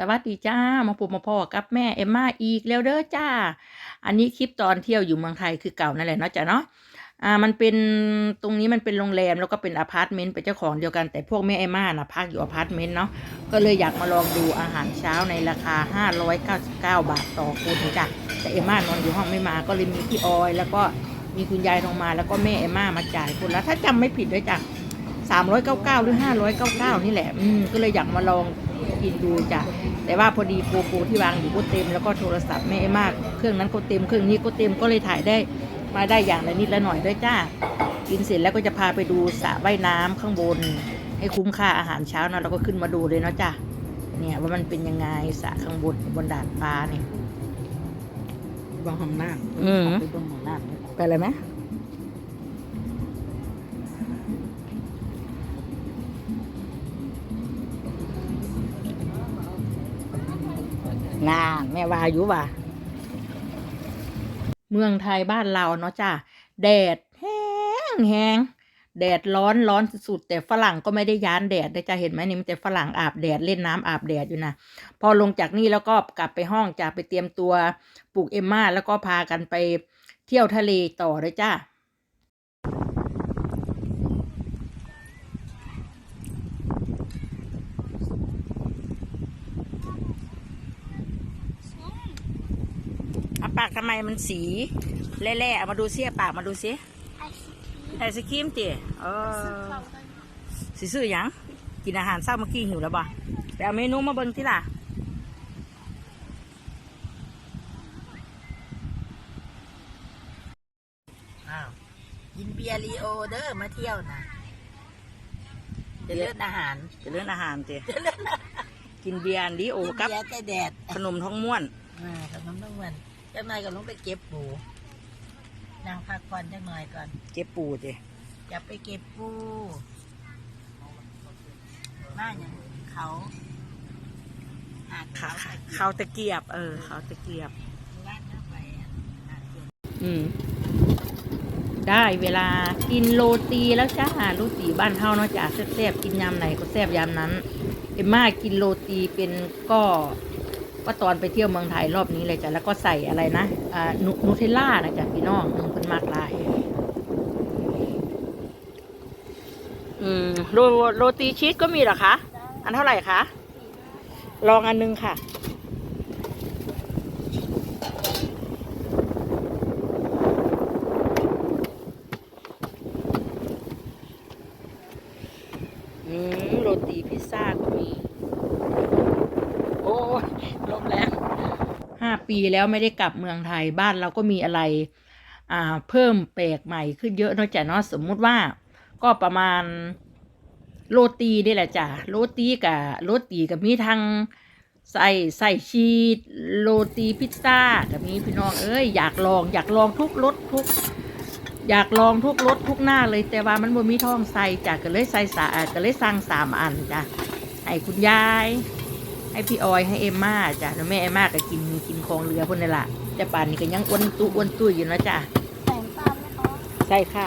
สวัสดีจ้า มาพบมาพ่อกับแม่เอมมาอีกแล้วเด้อจ้า อันนี้คลิปตอนเที่ยวอยู่เมืองไทยคือเก่านั่นแหละเนาะจ้ะเนาะ อ่า มันเป็นตรงนี้มันเป็นโรงแรมแล้วก็เป็นอพาร์ตเมนต์เป็นเจ้าของเดียวกันแต่พวกแม่เอมมานะพักอยู่อพาร์ตเมนต์เนาะ ก็เลยอยากมาลองดูอาหารเช้าในราคา 599 บาทต่อคนจ้ะ แต่เอมมานอนอยู่ห้องไม่มา ก็เลยมีพี่ออย แล้วก็มีคุณยายทองมาแล้วก็แม่เอมมามาจ่ายคนละถ้าจำไม่ผิดด้วยจ้ะ399 หรือ 599 นี่แหละ อืม ก็เลยอยากมาลอง กินดูจ้ะแต่ว่าพอดีโปรโปรที่วางอยู่ก็เต็มแล้วก็โทรศัพท์แม่มาก เครื่องนั้นก็เต็มเครื่องนี้ก็เต็มก็เลยถ่ายได้มาได้อย่างละนิดละหน่อยด้วยจ้ากินเสร็จแล้วก็จะพาไปดูสระว่ายน้ำข้างบน ให้คุ้มค่าอาหารเช้านะเราก็ขึ้นมาดูเลยเนาะจ้ะเนี่ยว่ามันเป็นยังไงสระข้างบนบนดาดฟ้าเนี่ยบางห้องน้ำอืมไปเบางห้องน้ำเนี่ยไปเลยไหม งานแม่วาอยู่ว่ะเมืองไทยบ้านเราเนาะจ้าแดดแห้งแห้งแดดร้อนร้อนสุดๆแต่ฝรั่งก็ไม่ได้ย้านแดดได้จะเห็นไหมนี่มันแต่ฝรั่งอาบแดดเล่นน้ำอาบแดดอยู่นะพอลงจากนี่แล้วก็กลับไปห้องจะไปเตรียมตัวปลูกเอมมาแล้วก็พากันไปเที่ยวทะเลต่อเลยจ้า ปากทำไมมันสีแล่ๆเอามาดูซิเอาปากมาดูซิไอศครีมติเออสีซื้อหยังกินอาหารเช้าเมื่อกี้หิวแล้วบ่ไปเอาเมนูมาเบิ่งที่ล่ะอ้าวกินเบียร์ลีโอเด้อมาเที่ยวนะจะเลือกอาหารจะเลื่อนอาหารติกินเบียร์อันดีโอกินกับเบียร์แต่แดดขนมท้องม้วนอ่าขนมต้องวัน จังหน่อยก็ลงไปเก็บปูนั่งพักก่อนจังหน่อยก่อนเจ็บปูติจะไปเก็บปูมาอย่างเขาหาดขาเขาข้าวตะเกียบ เออข้าวตะเกียบ บ้านเข้าไปอะหาดเขื่อนอืม ได้เวลากินโรตีแล้วจ้าโรตีบ้านเฮาเนาะจ้าแซ่บๆกินยามไหนก็แซ่บยามนั้น เอ็มมากินโรตีเป็นก็ ว่าตอนไปเที่ยวเมืองไทยรอบนี้เลยจ้ะแล้วก็ใส่อะไรนะอ่านูนูเทลล่านะจ้ะพี่น้องน้องเพิ่นมากลายอืมโรโรตีชีสก็มีเหรอคะ อันเท่าไหร่คะ ลองอันนึงค่ะ อืมโรตีพิซซ่าก็มี โอ้ยลมแรงห้า ปีแล้วไม่ได้กลับเมืองไทยบ้านเราก็มีอะไรอ่าเพิ่มแปลกใหม่ขึ้นเยอะนอกจากเนาะสมมุติว่าก็ประมาณโรตีนี่แหละจ้ะโรตีกับโรตีกับมีทังใส่ใส่ชีสโรตีพิซซ่ากับมีพี่น้องเอ้ยอยากลองอยากลองทุกรสทุก อยากลองทุกรสทุกหน้าเลยแต่ว่ามันบ่มีท้องใส่จ้ะก็เลยใส่สาก็เลยสั่งสามอันจ้ะให้คุณยาย ให้พี่ออยให้เอมม่าจ้ะแล้วแม่เอมม่าก็กินกินของเรือพวกนี้ล่ะแต่ป่านนี้ก็ยังอ้วนตุ้อ้วนตุ้ยอยู่นะจ้ะใส่น้ำตาลไหมคะใช่ค่ะ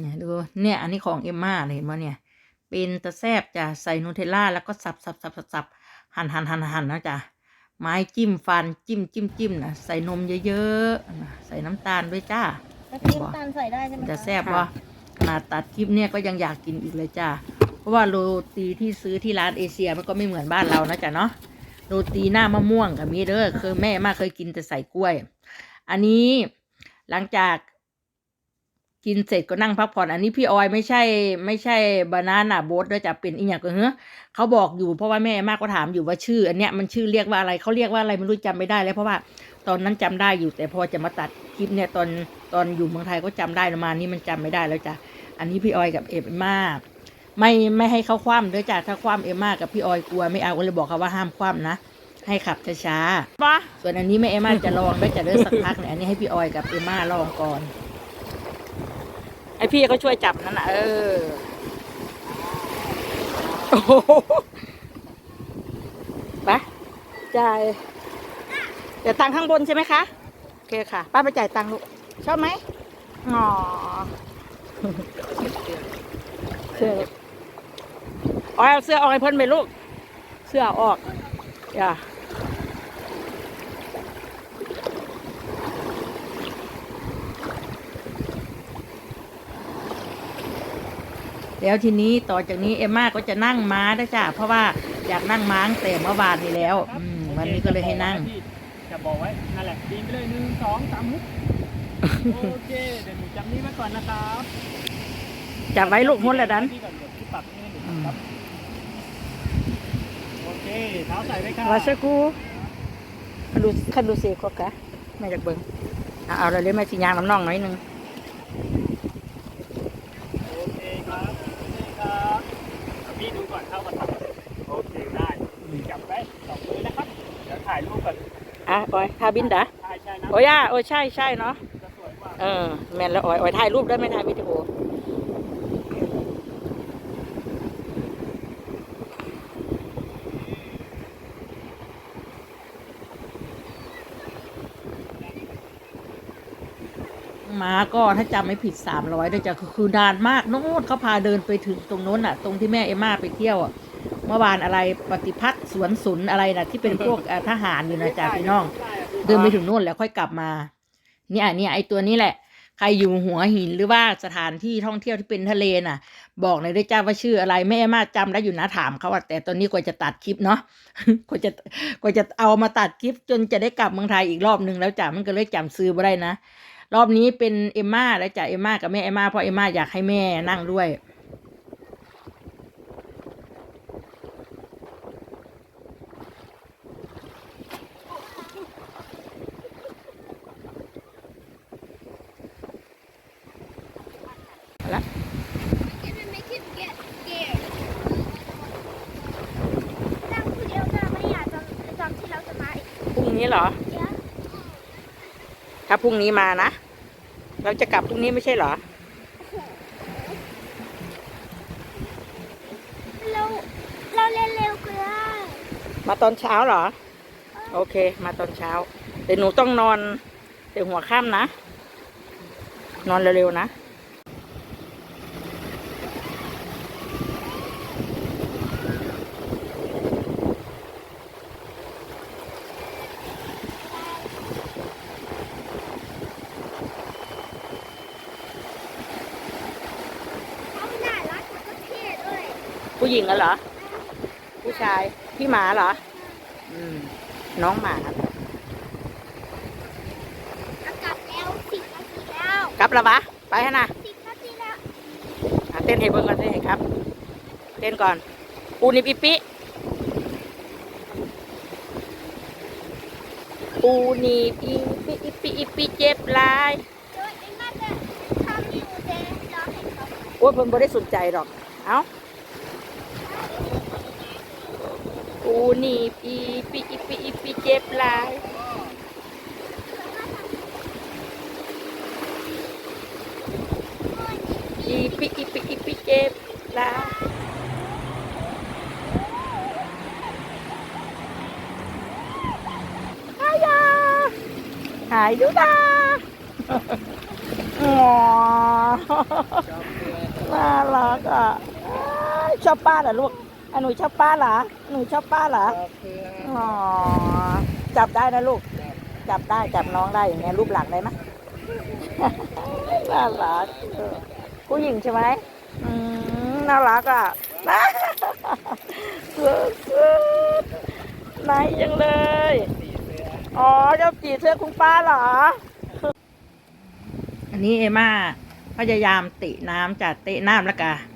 เนี่ยดูเนี่ยอันนี้ของเอมม่าเลยเห็นไหมเนี่ย เป็นตะแซบจ้ะใส่นูเทลล่าแล้วก็สับสับสับสับสับหั่นหั่นหั่นหั่นนะจ๊ะไม้จิ้มฟันจิ้มจิ้มจิ้มนะใส่นมเยอะๆนะใส่น้ำตาลด้วยจ้าแล้วพี่น้ำตาลใส่ได้ใช่ไหมจะคะแซบวะขนาดตัดคลิปเนี่ยก็ยังอยากกินอีกเลยจ้าเพราะว่าโรตีที่ซื้อที่ร้านเอเชียมันก็ไม่เหมือนบ้านเรานะจ๊ะเนาะโรตีหน้ามะม่วงกับมีเด้อเคยแม่มากเคยกินแต่ใส่กล้วย อันนี้หลังจาก กินเสร็จก็นั่งพักผ่อน อันนี้พี่ออยไม่ใช่ ไม่ใช่บานาน่าโบ๊ทด้วยจะเป็นอีกอย่างก็เฮ้เขาบอกอยู่เพราะว่าแม่มากก็ถามอยู่ว่าชื่อ อันเนี้ยมันชื่อเรียกว่าอะไรเขาเรียกว่าอะไรไม่รู้จำไม่ได้แล้วเพราะว่าตอนนั้นจำได้อยู่แต่พอจะมาตัดคลิปเนี่ยตอนตอนอยู่เมืองไทยก็จำได้ประมาณนี้มันจำไม่ได้แล้วจ้ะอันนี้พี่ออยกับเอมมาไม่ไม่ให้เขาคว่ำด้วยจ้ะถ้าคว่ำเอมมากับพี่ออยกลัวไม่เอาก็เลยบอกเขาว่าห้ามคว่ำนะให้ขับช้าๆปะส่วนอันนี้แม่เอมมาจะลองด้วยจะเดินสักพักเนี่ยอันนี้ให้พี่ออยกับเอมมาลองก่อน ไอพี่เขาช่วยจับนั่นน่ะ เออโอ้โหไปจ่ายเดี๋ยวตังค์ข้างบนใช่ไหมคะ โอเคค่ะ ป้าไปจ่ายตังค์ลูก ชอบไหมอ๋อเสื้อเอาเอาเสื้อออกให้เพิ่นไปลูก เสื้อออกอย่า แล้วทีนี้ต่อจากนี้เอมมาก็จะนั่งม้าได้จ้ะเพราะว่าอยากนั่งม้าตั้งแต่เมื่อวานนี้แล้วอืมวันนี้ก็เลยให้นั่ง จะบอกไว้นั่นแหละดีไปเลยหนึ่งสองสามมุกโอเคเดี๋ยวหนูจำนี้ไว้ก่อนนะครับจับไว้ลูกมุดละดัน ที่ก่อนเดี๋ยวที่ปักนี่ให้หนูครับโอเคเท้าใส่ไว้ค่ะวาสกูคันดูคันดูเสียกกะแม่จากเบิ้งเอาเอาเราเรียกแม่สิยางน้ำน่องหน่อยหนึง โอเคครับโอเคครับพี่ดูก่อน เข้ามาตัดโอเคได้จับไว้สองมือนะครับเดี๋ยวถ่ายรูปก่อนอะออยทาบินดาใช่ใช่นะโอ้ย่าโอ้ใช่ใช่เนาะจะสวยกว่าเออแม่นแล้วออยออยถ่ายรูปได้ไหมถ่ายวิดีโอ มาก็ถ้าจำไม่ผิดสามร้อยด้วยจ้ะคือคือนานมากโน้นเขาพาเดินไปถึงตรงโน้นอะ ตรงที่แม่เอมม่าไปเที่ยวอะเมื่อวานอะไรปฏิพัฒน์สวนสุนอะไรนะที่เป็นพวกเอ่อทหารอยู่นะจ๊ะพี่น้อง เดินไปถึงโน่นแล้วค่อยกลับมา เนี่ยเนี่ยไอตัวนี้แหละ ใครอยู่หัวหินหรือว่าสถานที่ท่องเที่ยวที่เป็นทะเลน่ะ บอกเลยด้วยจ้าว่าชื่ออะไรแม่มาจำได้อยู่นะถามเขาอะแต่ตอนนี้กว่าจะตัดคลิปเนาะ กว่าจะกว่าจะเอามาตัดคลิปจนจะได้กลับเมืองไทยอีกรอบหนึ่งแล้วจ้ะมันก็เลยจำซื้อไม่ได้นะ รอบนี้เป็นเอมม่าแล้วจ้ะเอมม่ากับแม่เอมม่าเพราะเอมม่าอยากให้แม่นั่งด้วย Can make it get scared นั่งคนเดียวจะไม่อยากจำจำที่เราจะมาอีกพรุ่งนี้เหรอเยอะ ถ้าพรุ่งนี้มานะ เราจะกลับพรุ่งนี้ไม่ใช่เหรอ เราเราเล่นเร็วเกินมาตอนเช้าเหรอ โอเค มาตอนเช้าแต่หนูต้องนอนแต่หัวค่ำนะ นอนเร็วๆนะ เขาหน่ารักแล้วก็เท่ด้วย ผู้หญิงอะเหรอ ผู้ชายพี่หมาเหรอ อืม น้องหมาอากาศแล้วสิบนาทีแล้วกลับแล้วปะไปฮะนะสิบนาทีแล้วอะเต้นให้เบิ่งก่อนเต้นให้ครับ เต้นก่อน ปูนิปิปิปูนีปีปิอิปิอิปิเจ็บหลายเดี๋ยวไอ้มาจะทำนิวเดย์รอให้เขาโอ้ยเพิ่นบ่ได้สนใจหรอก เอ้า ปูนี่ปีปีอีปีอีปีเจ็บหลายอีปีอีปีอีปีเจ็บหลายอายาหายดูดาอ๋อน่ารักอะอ้ายชอบป้าเหรอลูกอะ หนูชอบป้าเหรอหนูชอบป้าเหรออ๋อจับได้นะลูก จับได้จับน้องได้อย่างเงี้ยรูปหลังได้ไหมน่ารักเออผู้หญิงใช่ไหมอืมน่ารักอะสุดๆไหนจังเลย อ๋อเจ้าจีเสื้อคุณป้าเหรอ อันนี้เอม่าพยายามเตะน้ำจัดเตะน้ำแล้วก็ภ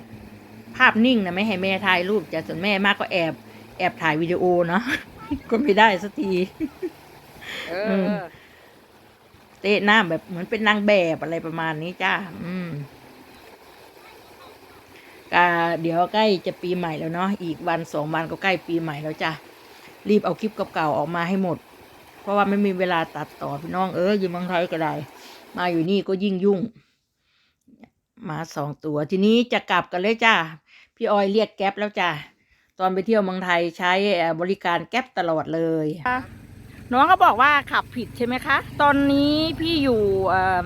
าพนิ่งนะไม่ให้แม่ถ่ายรูปจ้ะส่วนแม่มากก็แอบแอบถ่ายวิดีโอเนาะก็ไม่ได้สักทีเออืมอเตะหน้าแบบเหมือนเป็นนางแบบอะไรประมาณนี้จ้า อืมก็เดี๋ยวใกล้จะปีใหม่แล้วเนาะ อีกวันสองวันก็ใกล้ปีใหม่แล้วจ้ะรีบเอาคลิปเก่าๆออกมาให้หมด เพราะว่าไม่มีเวลาตัดต่อพี่น้องเอออยู่เมืองไทยก็ได้ มาอยู่นี่ก็ยิ่งยุ่งหมาสองตัว ทีนี้จะกลับกันเลยจ้า พี่ออยเรียกแก๊ปแล้วจ้าตอนไปเที่ยวเมืองไทยใช้เอ่อบริการแก๊ปตลอดเลย น้องก็บอกว่าขับผิดใช่ไหมคะ ตอนนี้พี่อยู่เอิ่ม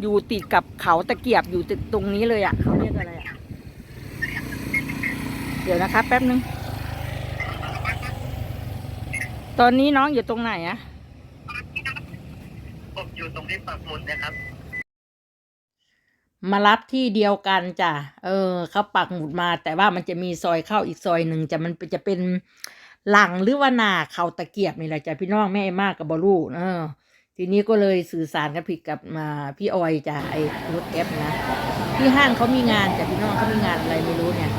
อยู่ติดกับเขาตะเกียบอยู่ติดตรงนี้เลยอะ่ะเขาเรียกอะไรอะ่ะ เดี๋ยวนะคะ แป๊บนึง ตอนนี้น้องอยู่ตรงไหนอะผมอยู่ตรงที่ปักหมุดนะครับ มารับที่เดียวกันจ้ะ เออเขาปักหมุดมา แต่ว่ามันจะมีซอยเข้าอีกซอยหนึ่งจะมันจะเป็นหลังหรือว่าหนาเขาตะเกียบนี่แหละจ้ะพี่น้องแม่มากกับบอลูเออ ทีนี้ก็เลยสื่อสารกันผิดกับมาพี่ออยจ้ะไอ้รถแอปนะที่ห้างเขามีงานจ้ะพี่น้องเขามีงานอะไรไม่รู้เนี่ย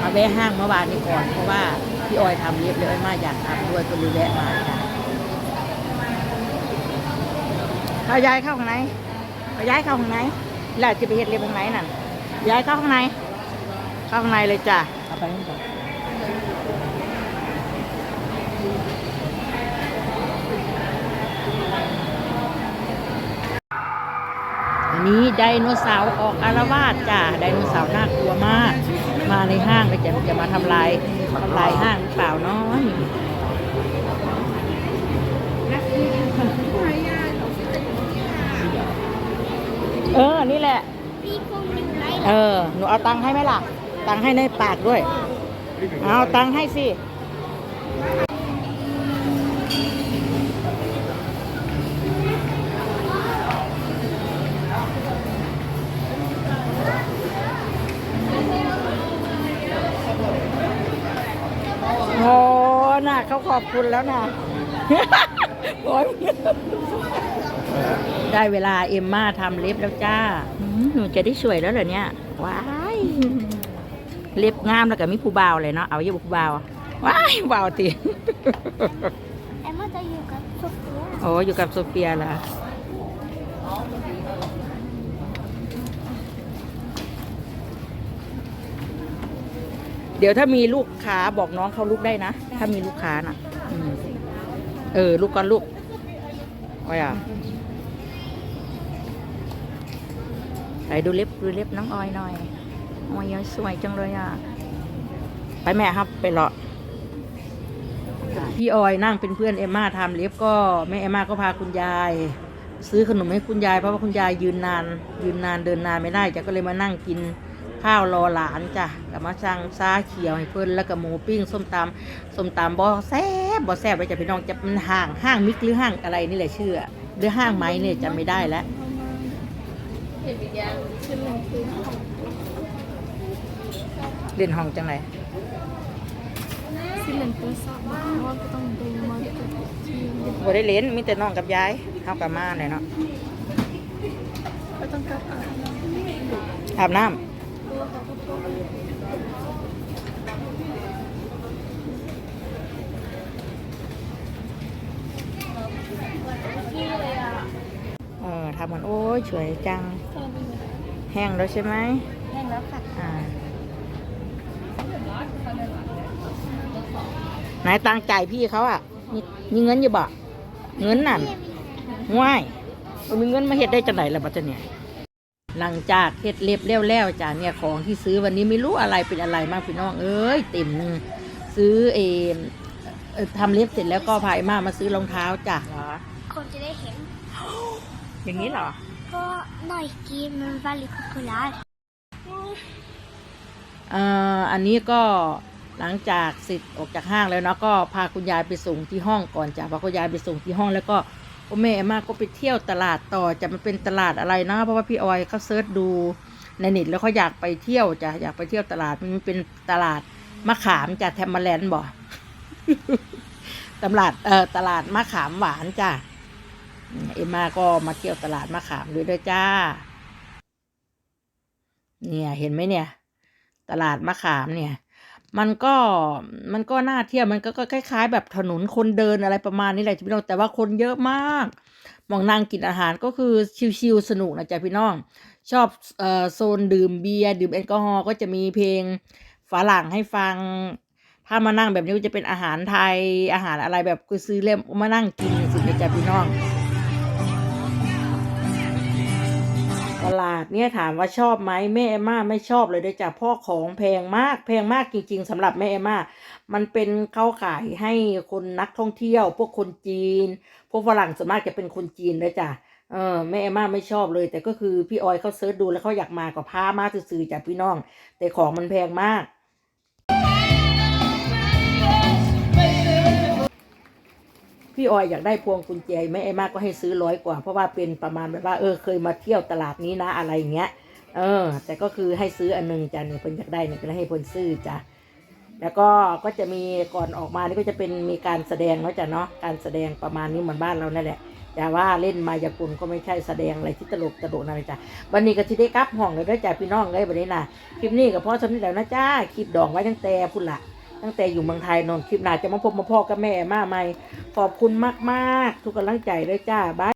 มาแวะห้างเมื่อวานนี้ก่อนเพราะว่าพี่ออยทำเล็บเลยมาอยากทำด้วยก็เลยแวะมาจ้ะเอายายเข้าข้างในเอายายเข้าข้างใน แล้วจะไปเฮ็ดเล็บข้างในนั่นยายเข้าข้างในเข้าข้างในเลยจ้ะเอาไปข้างในอันนี้ไดโนเสาร์ออกอารวาสจ้ะไดโนเสาร์น่ากลัวมาก มาในห้างแล้วจะจะมาทำลายทำลายห้างหรือเปล่าเนาะ เออ นี่แหละพี่คงอยู่ไรเออ หนูเอาตังค์ให้ไหมล่ะ ตังค์ให้ในปากด้วย เอาตังค์ให้สิ โอ้น่ะเขาขอบคุณแล้วน่ะ โอ้ย ได้เวลาเอ็มม่าทำเล็บแล้วจ้าอืมหนูจะได้สวยแล้วเหรอเนี่ยว้ายเล็บงามแล้วก็มีผู้บ่าวเลยเนาะเอาอยู่ผู้บ่าวว้ายบ่าวติแอมมาจะอยู่กับโซเฟียโอ้อยู่กับโซเฟียเหรอเดี๋ยวถ้ามีลูกค้าบอกน้องเขาลูกได้นะ ถ้ามีลูกค้าน่ะอืมเออ ลูกก่อนลูกไว้อะ ไปดูเล็บดูเล็บน้องออยหน่อยออยยังสวยจังเลยอะ ไปแม่ครับไปเลาะพี่ออยนั่งเป็นเพื่อนเอมมาทำเล็บก็แม่เอมมาก็พาคุณยาย ซื้อขนมให้คุณยายเพราะว่าคุณยายยืนนาน ยืนนานเดินนานไม่ได้จ้ะก็เลยมานั่งกินข้าวรอหลานจ้ะกับมาสั่งซาเขียวให้เพิ่อนแล้วก็หมูปิ้งส้มตำส้มตำบ่แซบบ่แซบไปจ้ะพี่น้องจะมันห้างห้างมิกหรือห้างอะไรนี่แหละชื่อหรือห้างไม้เนี่ยจำไม่ได้แล้ว เล่นห้องจังไรสิเหมือนตัวสอบว่าก็ต้องดูมันที่บ่ได้เล่นมีแต่น้องกับยายเฮากับมาเลยเนาะก็ต้องกลับอ่านอาบน้ำ ที่เลยอะ เออทำมันโอ้ยสวยจังแค่นี้แห้งแล้วใช่ไหมแห้งแล้วค่ะอ่าไหนตังจ่ายพี่เขาอะมีมีเงินอยู่บ่เงินนั่นง่ายเอามีเงินมาเฮ็ดได้จังไหนล่ะบัดเนี่ยหลังจากเฮ็ดเล็บแล้วๆจ้ะเนี่ยของที่ซื้อวันนี้ไม่รู้อะไรเป็นอะไรมากพี่น้องเอ้ยเต็มหนึ่งซื้อเอมเอ่อทำเล็บเสร็จแล้วก็พายมามาซื้อรองเท้าจ้ะคนจะได้เห็น อย่างนี้เหรอ ก็หน่อยกินมันวาลิคุคุลาเอ่ออันนี้ก็หลังจากเสร็จออกจากห้างแล้วเนาะก็พาคุณยายไปส่งที่ห้องก่อนจ้ะพาคุณยายไปส่งที่ห้องแล้วก็พ่อแม่เอมมาก็ไปเที่ยวตลาดต่อจะมันเป็นตลาดอะไรนะเพราะว่าพี่ออยเขาเซิร์ชดูในเน็ตแล้วเขาอยากไปเที่ยวจ้ะอยากไปเที่ยวตลาดมันเป็นตลาดมะขามจ้ะแทมมาแลนด์บ่ตลาดเอ่อตลาดมะขามหวานจ้ะอืม เอ็มมาก็มาเที่ยวตลาดมะขามด้วยด้วยจ้า เนี่ยเห็นไหมเนี่ย ตลาดมะขามเนี่ย มันก็มันก็น่าเที่ยวมันก็คล้าย ๆ แบบถนนคนเดินอะไรประมาณนี้แหละพี่น้องแต่ว่าคนเยอะมากมองนั่งกินอาหารก็คือชิลๆสนุกนะจ๊ะพี่น้อง ชอบเอ่อโซนดื่มเบียร์ดื่มแอลกอฮอล์ก็จะมีเพลงฝรั่งให้ฟัง ถ้ามานั่งแบบนี้ก็จะเป็นอาหารไทยอาหารอะไรแบบคือซื้อเล่มมานั่งกินสินะจ๊ะพี่น้อง เนี่ยถามว่าชอบไหมแม่เอม่าไม่ชอบเลยเด้อจ้ะพ่อของแพงมากแพงมากจริง ๆสำหรับแม่เอม่ามันเป็นเข้าขายให้คนนักท่องเที่ยว พวกคนจีน พวกฝรั่งส่วนมากจะเป็นคนจีนเด้อจ้ะเออแม่เอม่าไม่ชอบเลย แต่ก็คือพี่ออยเขาเซิร์ชดูแล้วเขาอยากมาก็พามาซื้อๆจากพี่น้อง แต่ของมันแพงมาก พี่ออยอยากได้พวงกุญแจแม่ไอ้มากก็ให้ซื้อร้อยกว่า เพราะว่าเป็นประมาณแบบว่าเออเคยมาเที่ยวตลาดนี้นะอะไรอย่างเงี้ย เออ แต่ก็คือให้ซื้ออันหนึงจ้ะเนี่ยเพิ่นอยากได้เนี่ยก็ให้เพิ่นซื้อจ้ะแล้วก็ก็จะมีก่อนออกมานี่ก็จะเป็นมีการแสดงเนาะจ้ะเนาะการแสดงประมาณนี้เหมือนบ้านเรานั่นแหละแต่ว่าเล่นมายากลก็ไม่ใช่แสดงอะไรที่ตลกตลกนะจ้ะวันนี้ก็จะได้กลับห้องเลยด้อจ้ะพี่น้องเลยวันนี้นะคลิปนี้ก็พอสำเร็จแล้วนะจ้าคลิปดองไว้ตั้งแต่พุ่นละ ตั้งแต่อยู่เมืองไทยนนคลิปหน้าจะมาพบมาพ่อกับแม่มาใหม่ขอบคุณมากๆ ทุกกำลังใจด้วยจ้าบาย